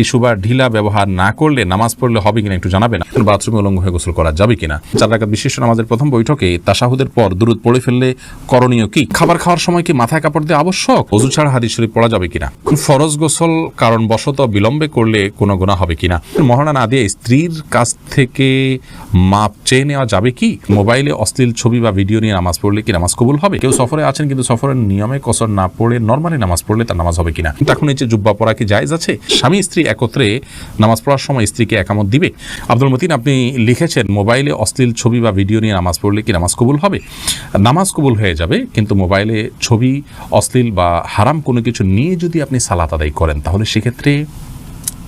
Tissue বা ঢিলা ব্যবহার না করলে নামাজ পড়লে হবে কিনা একটু জানাবেন। বাথরুমে উলঙ্গ হয়ে গোসল করা যাবে কিনা? চার রাকাত বিশিষ্ট নামাজের প্রথম বৈঠকে তাসাহুদের পর দূরত পড়ে ফেললে করণীয় কি? খাবার খাওয়ার সময় কি মাথায় কাপড় দিয়ে আবশ্যক? অজু ছাড়া হাদিস শরীফ পড়া যাবে কিনা? ফরজ গোসল কারণ বশত বিলম্বে করলে কোনো গুণা হবে কিনা? মহানা না দিয়ে স্ত্রীর কাছ থেকে মাপ চেয়ে নেওয়া যাবে কি? মোবাইলে অশ্লীল ছবি বা ভিডিও নিয়ে নামাজ পড়লে কি নামাজ কবুল হবে? কেউ সফরে আছেন কিন্তু সফরের নিয়মে কসর না পড়ে নর্মালি নামাজ পড়লে তার নামাজ হবে কিনা? এখন যে জুব্বা পড়া কি জায়েজ আছে? স্বামী স্ত্রী একত্রে নামাজ পড়ার সময় স্ত্রীকে একামত দিবে। আব্দুল মতিন, আপনি লিখেছেন, মোবাইলে অশ্লীল ছবি বা ভিডিও নিয়ে নামাজ পড়লে কি নামাজ কবুল হবে? নামাজ কবুল হয়ে যাবে, কিন্তু মোবাইলে ছবি, অশ্লীল বা হারাম কোনো কিছু নিয়ে যদি আপনি সালাত আদায় করেন, তাহলে সেক্ষেত্রে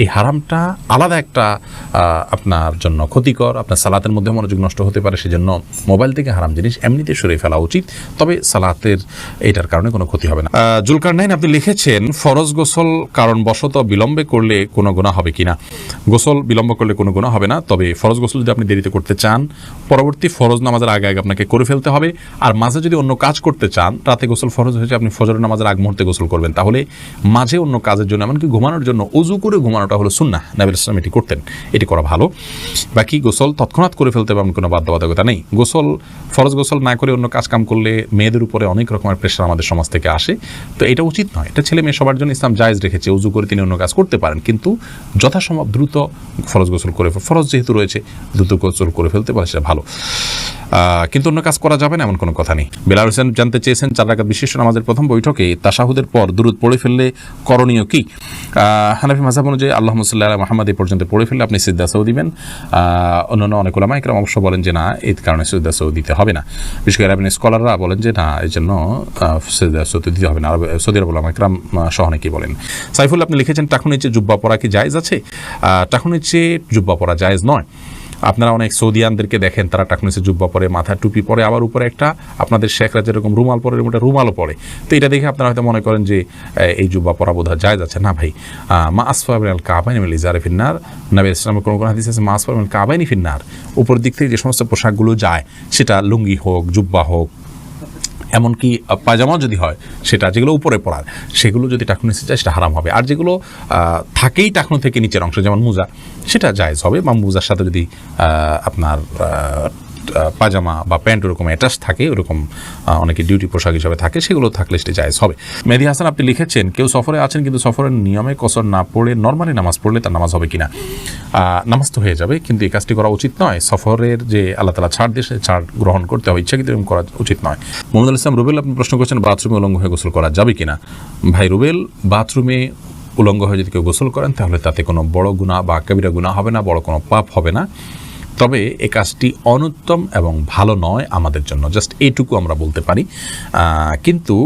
এই হারামটা আলাদা একটা আপনার জন্য ক্ষতিকর, আপনার সালাতের মধ্যে মনোযোগ নষ্ট হতে পারে, সেজন্য মোবাইল থেকে হারাম জিনিস এমনিতে সরিয়ে ফেলা উচিত, তবে সালাতের এটার কারণে কোনো ক্ষতি হবে না। জুলকার নাইন আপনি লিখেছেন, ফরজ গোসল কারণ বশত বিলম্বে করলে কোনো গুণা হবে কিনা? গোসল বিলম্ব করলে কোনো গুণা হবে না, তবে ফরজ গোসল যদি আপনি দেরিতে করতে চান, পরবর্তী ফরজ নামাজের আগে আগে আপনাকে করে ফেলতে হবে, আর মাঝে যদি অন্য কাজ করতে চান, রাতে গোসল ফরজ হয়েছে, আপনি ফজর নামাজের আগ মুহূর্তে গোসল করবেন, তাহলে মাঝে অন্য কাজের জন্য, এমনকি ঘুমানোর জন্য, উজু করে ঘুমানোটা হলো সুন্না নাবিল ইসলাম এটি করতেন। এটি করা ভালো। বাকি গোসল তৎক্ষণাৎ করে ফেলতে এমন কোনো বাধ্যবাধকতা নেই। গোসল, ফরজ গোসল না করে অন্য কাজ কাম করলে মেয়েদের উপরে অনেক রকমের প্রেশার আমাদের সমাজ থেকে আসে। তো এটা উচিত নয়। এটা ছেলে মেয়ে সবার জন্য ইসলাম জায়েজ রেখেছে। উজু করে তিনি অন্য কাজ করতে পারেন। কিন্তু যথাসম্ভব দ্রুত ফরজ গোসল করে ফরজ যেহেতু রয়েছে, দ্রুত গোসল করে ফেলতে পারে সেটা ভালো। কিন্তু অন্য কাজ করা যাবে না এমন কোনো কথা নেই। বেলাল হোসেন জানতে চেয়েছেন, চার রাকাত বিশিষ্ট আমাদের প্রথম বৈঠকে তাসাহুদের পর দূরত পড়ে ফেললে করণীয় কি? হানাফি মাসাব অনুযায়ী আল্লাহ মুসাল্লাহ মাহমদ এই পর্যন্ত পড়ে ফেললে আপনি সিদ্দাসাও দিবেন। অন্যান্য অনেক ওলামা একরাম অবশ্য বলেন যে না এই কারণে সিদ্দাসাও দিতে হবে না। বিশেষ করে আপনি স্কলাররা বলেন যে না এই জন্য সিদ্দাসাও দিতে হবে না। সৌদি আরব ওলামা একরাম সহ অনেকেই বলেন। সাইফুল, আপনি লিখেছেন, টাকুনিচে জুব্বা পরা কি জায়েজ আছে? টাকুনিচে টাকুন জুব্বা পরা জায়েজ নয়। আপনারা অনেক সৌদিয়ানদেরকে দেখেন, তারা টাকনুসে জুব্বা পরে, মাথা টুপি পরে, আবার উপরে একটা আপনাদের শেখরা যেরকম রুমাল পরে একটা রুমালও পরে। তো এটা দেখে আপনারা হয়তো মনে করেন যে এই জুব্বা পরা বোধহয় যায় যাচ্ছে না ভাই মা আসফাবিন আল কাবাইন মিল ইজারে ফিন্নার। ইসলামের কোনো কোনো হাদিস আছে, মা আসফাবিন আল কাবাইনি ফিন্নার। উপর দিক থেকে যে সমস্ত পোশাকগুলো যায়, সেটা লুঙ্গি হোক, জুব্বা হোক এমনকি পায়জামা যদি হয়, সেটা যেগুলো উপরে পড়ার, সেগুলো যদি টাকনু নিচে যায়, সেটা হারাম হবে। আর যেগুলো থাকেই টাকনু থেকে নিচের অংশ, যেমন মোজা, সেটা জায়জ হবে। বা মোজার সাথে যদি আপনার পাজামা বা প্যান্ট ওরকম অ্যাটাচ থাকে, ওরকম অনেকে ডিউটি পোশাক হিসাবে থাকে, সেগুলো থাকলে সেটা জায়েজ হবে। মেহেদি হাসান, আপনি লিখেছেন, কেউ সফরে আছেন কিন্তু সফরের নিয়মে কসর না পড়ে নর্মালি নামাজ পড়লে তার নামাজ হবে কিনা? নামাজ তো হয়ে যাবে, কিন্তু এই কাজটি করা উচিত নয়। সফরের যে আল্লাহ তালা ছাড় দিয়ে ছাড় গ্রহণ করতে হবে, ইচ্ছাকৃত এরকম করা উচিত নয়। মোহাম্মদ ইসলাম, রুবেল, আপনি প্রশ্ন করছেন, বাথরুমে উলঙ্গ হয়ে গোসল করা যাবে কিনা? ভাই রুবেল, বাথরুমে উলঙ্গ হয়ে যদি কেউ গোসল করেন, তাহলে তাতে কোনো বড় গুণা বা কাবিরা গুণা হবে না, বড় কোনো পাপ হবে না। তবে এ কাজটি অনুত্তম এবং ভালো নয় আমাদের জন্য। জাস্ট এইটুকু আমরা বলতে পারি। কিন্তু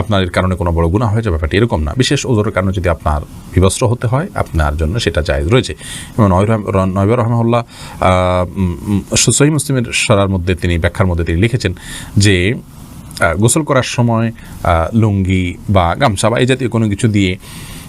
আপনার এর কারণে কোনো বড় গুণা হয়ে যাবে ব্যাপারটি এরকম না। বিশেষ ওজোরের কারণে যদি আপনার বিবস্ত্র হতে হয়, আপনার জন্য সেটা জায়েজ রয়েছে। এবং নয়ব রহমাল্লাহ সহি মুসলিমের সরার মধ্যে তিনি ব্যাখ্যার মধ্যে তিনি লিখেছেন যে গোসল করার সময় লুঙ্গি বা গামছা বা এই জাতীয় কোনো কিছু দিয়ে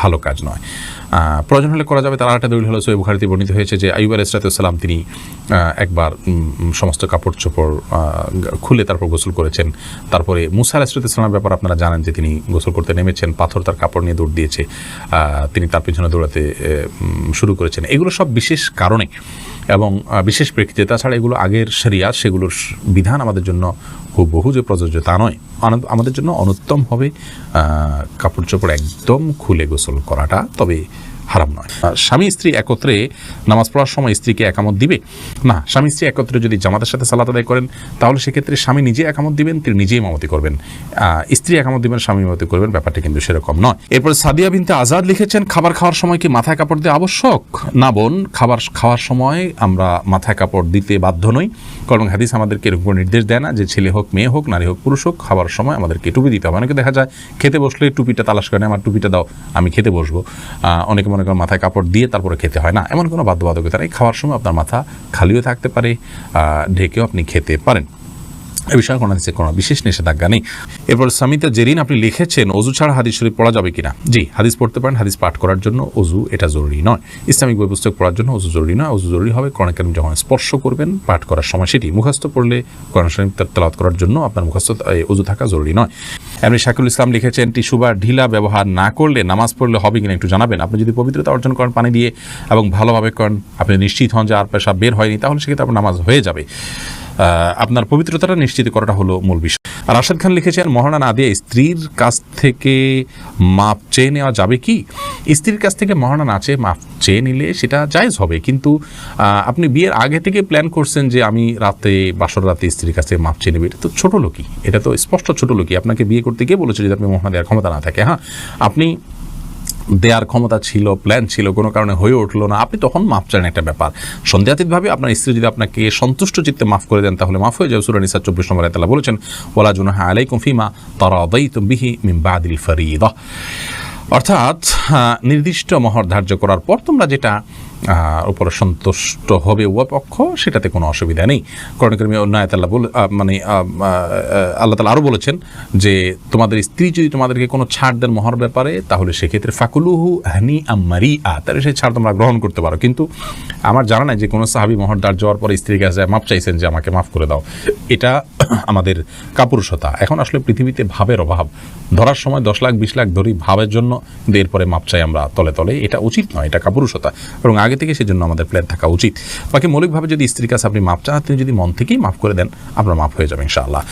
ভালো কাজ নয়। প্রয়োজন হলে করা যাবে, তার আরেকটা দলিল হলো সৈব বুখারিতে বর্ণিত হয়েছে যে আইব ইসরাতাম তিনি একবার সমস্ত কাপড় চোপড় খুলে তারপর গোসল করেছেন। তারপরে মুসা আল ইসরাতামের ব্যাপার আপনারা জানেন যে তিনি গোসল করতে নেমেছেন, পাথর তার কাপড় নিয়ে দৌড় দিয়েছে তিনি তার পিছনে দৌড়াতে শুরু করেছেন। এগুলো সব বিশেষ কারণে এবং বিশেষ প্রেক্ষিতে তাছাড়া এগুলো আগের সেরিয়া সেগুলোর বিধান আমাদের জন্য খুব বহু যে প্রযোজ্য তা নয়। আমাদের জন্য অনুত্তম হবে কাপড় চোপড় একদম খুলে গোসল করাটা। তবে হারাম নয়। স্বামী স্ত্রী একত্রে নামাজ পড়ার সময় স্ত্রীকে একামত দিবে? না, স্বামী স্ত্রী একত্রে যদি জামাতের সাথে সালাত আদায় করেন, তাহলে সেক্ষেত্রে স্বামী নিজে একামত দিবেন, তিনি নিজেই মামতি করবেন। স্ত্রী একামত দিবেন, স্বামী মামতি করবেন, ব্যাপারটা কিন্তু সেরকম নয়। এরপর সাদিয়া বিনতে আজাদ লিখেছেন, খাবার খাওয়ার সময় কি মাথায় কাপড় দেওয়া আবশ্যক? না বোন, খাবার খাওয়ার সময় আমরা মাথায় কাপড় দিতে বাধ্য নই, কারণ হাদিস আমাদেরকে এরকম নির্দেশ দেয় না যে ছেলে হোক, মেয়ে হোক, নারী হোক, পুরুষ হোক, খাবার সময় আমাদেরকে টুপি দিতে হবে। অনেকে দেখা যায় খেতে বসলে টুপিটা তালাশ করে, আমার টুপিটা দাও, আমি খেতে বসবো। অনেকে করেন মাথায় কাপড় দিয়ে তারপরে খেতে হয় না। এমন কোনো বাধ্যবাধকতা নেই। খাওয়ার সময় আপনার মাথা খালিও থাকতে পারে ঢেকেও আপনি খেতে পারেন। এ বিষয়ে কোনো হাদিসে কোনো বিশেষ নিষেধাজ্ঞা নেই। এরপর সামিতা জেরিন আপনি লিখেছেন, অজু ছাড়া হাদিস শরীফ পড়া যাবে কিনা? জি, হাদিস পড়তে পারেন, হাদিস পাঠ করার জন্য অজু এটা জরুরি নয়। ইসলামিক বই পুস্তক পড়ার জন্য অজু জরুরি নয়। অজু জরুরি হবে কোরআন কারিম যখন স্পর্শ করবেন, পাঠ করার সময় সেটি মুখস্থ পড়লে কোরআন শরীফ তেলাওয়াত করার জন্য আপনার মুখস্থ অজু থাকা জরুরি নয়। এমনি শাকুল ইসলাম লিখেছেন, টিস্যু বা ঢিলা ব্যবহার না করলে নামাজ পড়লে হবে কিনা একটু জানাবেন। আপনি যদি পবিত্রতা অর্জন করেন পানি দিয়ে এবং ভালোভাবে করেন, আপনি নিশ্চিত হন যে আর পেশা বের হয়নি, তাহলে সেক্ষেত্রে আপনার নামাজ হয়ে যাবে। আপনার পবিত্রতাটা নিশ্চিত করাটা হলো মূল বিষয়। রাশেদ খান লিখেছেন মহানা না দিয়ে স্ত্রীর কাছ থেকে মাপ চেয়ে নেওয়া যাবে কি? স্ত্রীর কাছ থেকে মহানা না চেয়ে মাপ চেয়ে নিলে সেটা জায়েজ হবে। কিন্তু আপনি বিয়ের আগে থেকে প্ল্যান করছেন যে আমি রাতে, বাসর রাতে স্ত্রীর কাছে মাপ চেয়ে নেবে। এটা তো ছোটো লোকই। এটা তো স্পষ্ট ছোটো লোকই। আপনাকে বিয়ে করতে গিয়ে বলেছে যদি আপনি মহানা দেওয়ার ক্ষমতা না থাকে। হ্যাঁ আপনি দেওয়ার ক্ষমতা ছিল প্ল্যান ছিল, কোনো কারণে হয়ে উঠল না। আপনি তখন মাফ চান একটা ব্যাপার। সন্দেহাতীতভাবে আপনার স্ত্রী যদি আপনাকে সন্তুষ্ট চিত্তে মাফ করে দেন, তাহলে মাফ হয়ে যাবে। সুরানি সার চব্বিশ নম্বর তালা বলেছেন ওলা জুনাহা আলাইকুম ফিমা তারা বিহি মিম বাদিল ফরিদ। অর্থাৎ নির্দিষ্ট মহর ধার্য করার পর তোমরা যেটা উপরে সন্তুষ্ট হবে উভয় পক্ষ, সেটাতে কোনো অসুবিধা নেই। করণ কর্মী অন্য আয়াতাল্লাহ বলে মানে আল্লাহ তালা আরও বলেছেন যে, তোমাদের স্ত্রী যদি তোমাদেরকে কোনো ছাড় দেন মহার ব্যাপারে, তাহলে সেক্ষেত্রে ফাকুলুহু হানি আমারি আ, তাহলে সেই ছাড় তোমরা গ্রহণ করতে পারো। কিন্তু আমার জানা নাই যে কোনো সাহাবি মহর দাঁড় যাওয়ার পরে স্ত্রীর কাছে মাপ চাইছেন যে আমাকে মাফ করে দাও। এটা আমাদের কাপুরুষতা। এখন আসলে পৃথিবীতে ভাবের অভাব। ধরার সময় দশ লাখ, বিশ লাখ ধরি ভাবের জন্য এরপরে মাপ চাই আমরা তলে তলে। এটা উচিত নয়, এটা কাপুরুষতা। এবং আগে থেকে সেজন্য আমাদের প্ল্যান থাকা উচিত। বাকি মৌলিকভাবে যদি স্ত্রীর কাছে আপনি মাপ চান তিনি যদি মন থেকেই মাফ করে দেন, আপনার মাফ হয়ে যাবে ইনশাআল্লাহ।